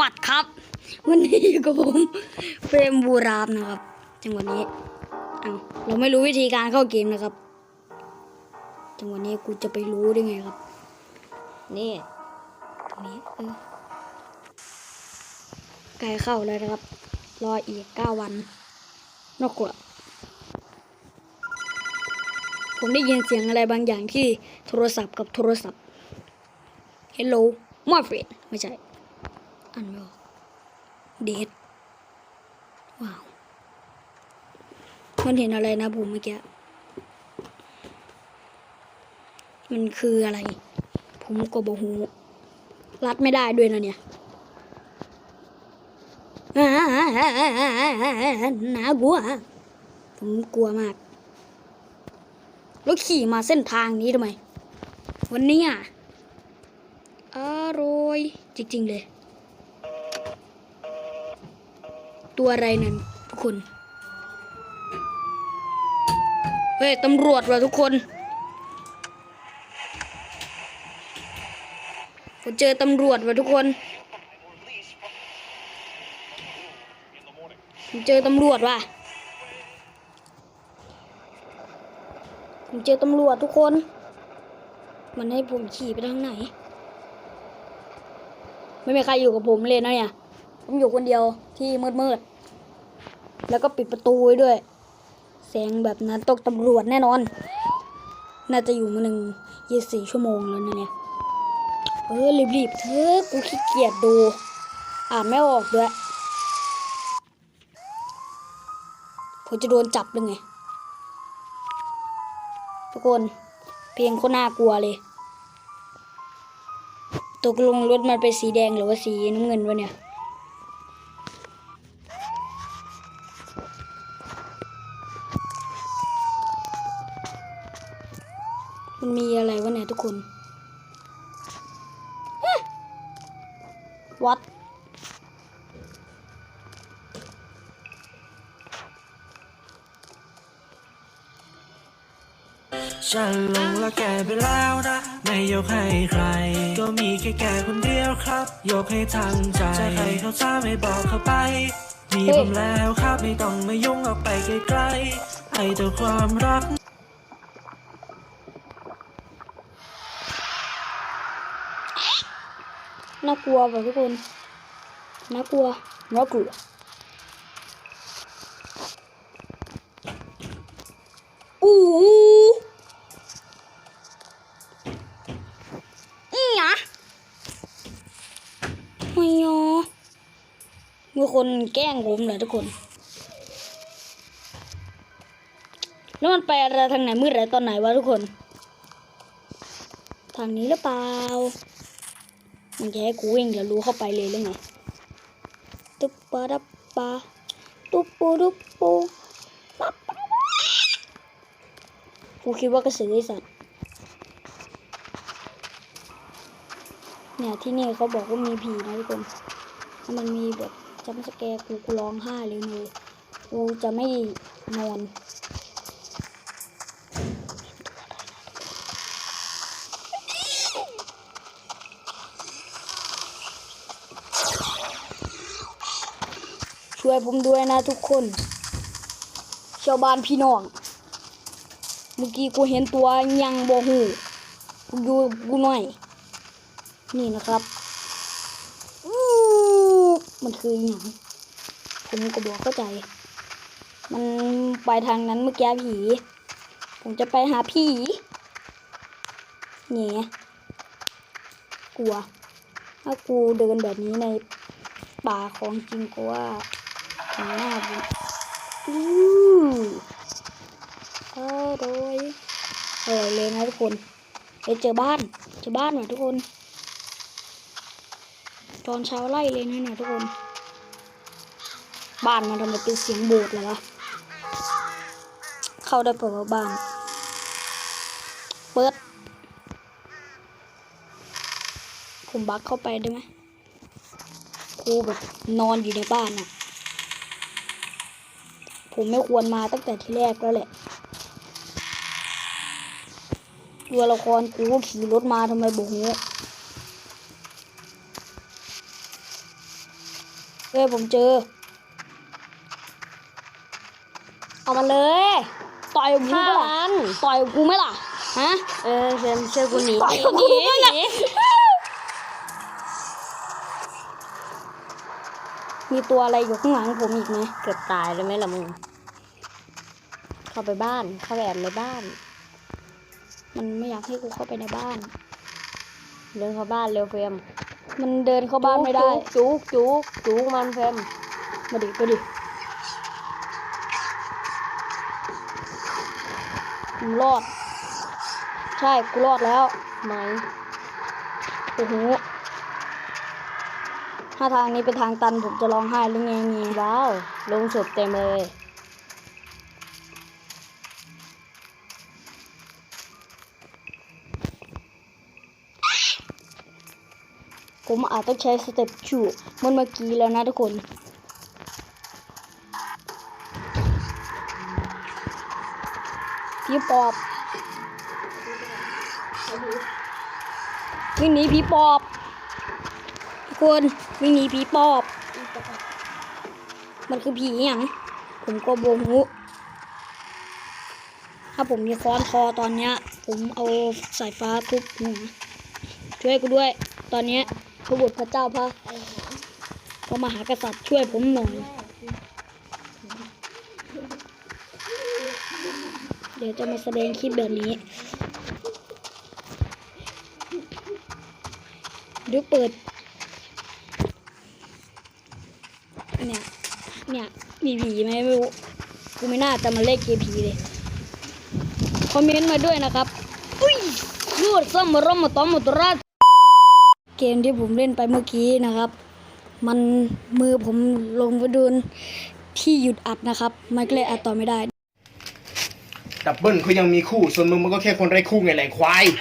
วัสดีครับ วันนี้อยู่กับผมเฟรมบูรามนะครับ จังหวะนี้เอาเราไม่รู้วิธีการเข้าเกมนะครับ จังหวะนี้กูจะไปรู้ได้ไงครับ นี่ตรงนี้เออใกล้เข้าแล้วนะครับ รออีกเก้าวัน นอกกว่าผมได้ยินเสียงอะไรบางอย่างที่โทรศัพท์กับโทรศัพท์ Hello my friend ไม่ใช่ อ่านไม่ออกเดทว้าว มันเห็นอะไรนะผมเมื่อกี้ มันคืออะไร ผมก็บอกหูรัดไม่ได้ด้วยนะเนี่ยน่ากลัว ผมกลัวมาก แล้วขี่มาเส้นทางนี้ทำไม วันนี้อะ อร่อย จริง ๆ เลย ตัวอะไรนั่นทุกคน เฮ้ยตำรวจว่ะทุกคนผมเจอตำรวจว่ะทุกคนผมเจอตำรวจว่ะผมเจอตำรวจทุกคน มันให้ผมขี่ไปทางไหน ไม่มีใครอยู่กับผมเลยนะเนี่ย ผมอยู่คนเดียวที่มืดๆ แล้วก็ปิดประตูไว้ด้วย แสงแบบนั้นตกตำรวจแน่นอน น่าจะอยู่มาหนึ่งยี่สี่ชั่วโมงแล้วเนี่ยเออรีบๆเถอกูขี้เกียจดู อ่านไม่ออกด้วยผมจะโดนจับเลยไงทุกคนเพลงโคตรน่ากลัวเลยตกลงรถมันเป็นสีแดงหรือว่าสีน้ำเงินวะเนี่ย มันมีอะไรวะเนี่ยทุกคนวัดฉันหลงรักแกไปแล้วนะ ไม่ยกให้ใคร ก็มีแค่แกคนเดียวครับ ยกให้ทั้งใจจะให้เขาท้าไม่บอกเขาไป มีผมแล้วครับไม่ต้องมายุ่งออกไปไกลๆให้แต่ความรัก น่ากลัวป่ะทุกคน น่ากลัว น่ากลัว อู้อีหยะไม่ยอมีคนแกล้งผมเหรอทุกคน แล้วมันไปอะไรทางไหนมืดอะไรตอนไหนวะทุกคน ทางนี้หรือเปล่า มันจะให้กูวิ่งเดี๋ยวรู้เข้าไปเลยหรือไงตุ๊บปะดับปะตุ๊บปูดุบปูปั๊บกูคิดว่ากระสือไอสัตว์เนี่ยที่นี่เขาบอกว่ามีผีนะทุกคนถ้ามันมีแบบจำสแกร์กูกูร้องไห้เลยเลยกูจะไม่นอน ช่วยผมด้วยนะทุกคน ชาวบ้านพี่น้อง เมื่อกี้กูเห็นตัวยังบ่หูกูอยู่กูหน่อย นี่นะครับอู้มันคืออย่างผมก็บอกเข้าใจ มันไปทางนั้นเมื่อกี้ผี ผมจะไปหาผีเนี่ยกลัว ถ้ากูเดินแบบนี้ในป่าของจริงก็ว่า หน้าบุอู้อร่อยอร่อยเลยนะทุกคนไปเจอบ้าน เจอบ้านหน่อยทุกคนตอนเช้าไล่เลยนะเนี่ยทุกคน บ้านมันทำไมเป็นเสียงโบสถ์เลยวะเข้าได้เปล่าวะบ้าน เปิด ผมบักเข้าไปได้ไหมกูแบบนอนอยู่ในบ้านน่ะ ผมไม่ควรมาตั้งแต่ที่แรกแล้วแหละ ตัวละครกูก็ขี่รถมาทำไมบอกหูเฮ้ยผมเจอ เอามาเลย ต่อยกับกูฆ่าไหมล่ะมันต่อยกับกูไหมล่ะฮะเออเชิญเชิญกูหนีต่อยกับหกูนีไหมหล่ะนีมีตัวอะไรอยู่ข้างหลังผมอีกไหมเกือบตายเลยไหมล่ะมึง เข้าไปบ้าน เข้าไปแอบในบ้าน มันไม่อยากให้กูเข้าไปในบ้าน เดินเข้าบ้านเร็วเฟรมมันเดินเข้าบ้านไม่ได้ จุกจุกจุกมันเฟรมมาดิมาดิผมรอด ใช่กูรอดแล้วไหมโอ้โหถ้าทางนี้เป็นทางตันผมจะร้องไห้หรือไงงี้ว้าวลงศพเต็มเลย ผมอาจต้องใช้สเต็ปชูเมันเมื่อกี้แล้วนะทุกคนผีปอบวิ่งหนีผีปอบ ทุกคนวิ่งหนีผีปอบ มันคือผีอย่างผมก็โบหูถ้าผมมีค้อนคอตอนเนี้ย ผมเอาสายฟ้าทุบหัวช่วยกูด้วย ตอนเนี้ย พระบุตรพระเจ้าพระพระมหากษัตริย์ช่วยผมหน่อย เดี๋ยวจะมาแสดงคลิปแบบนี้เดี๋ยวเปิด เนี่ย เนี่ย มีผีไหมไม่รู้ กูไม่น่าจะมาเล่นเกมผีเลย คอมเมนต์มาด้วยนะครับ อุ้ยยูดซัมมารอมมาตอมมาตรา เกมที่ผมเล่นไปเมื่อกี้นะครับ มันมือผมลงไปโดนที่หยุดอัดนะครับ มันก็เลยอัดต่อไม่ได้ ดับเบิลเขายังมีคู่ ส่วนมึงมันก็แค่คนไร้คู่ไงแหละควาย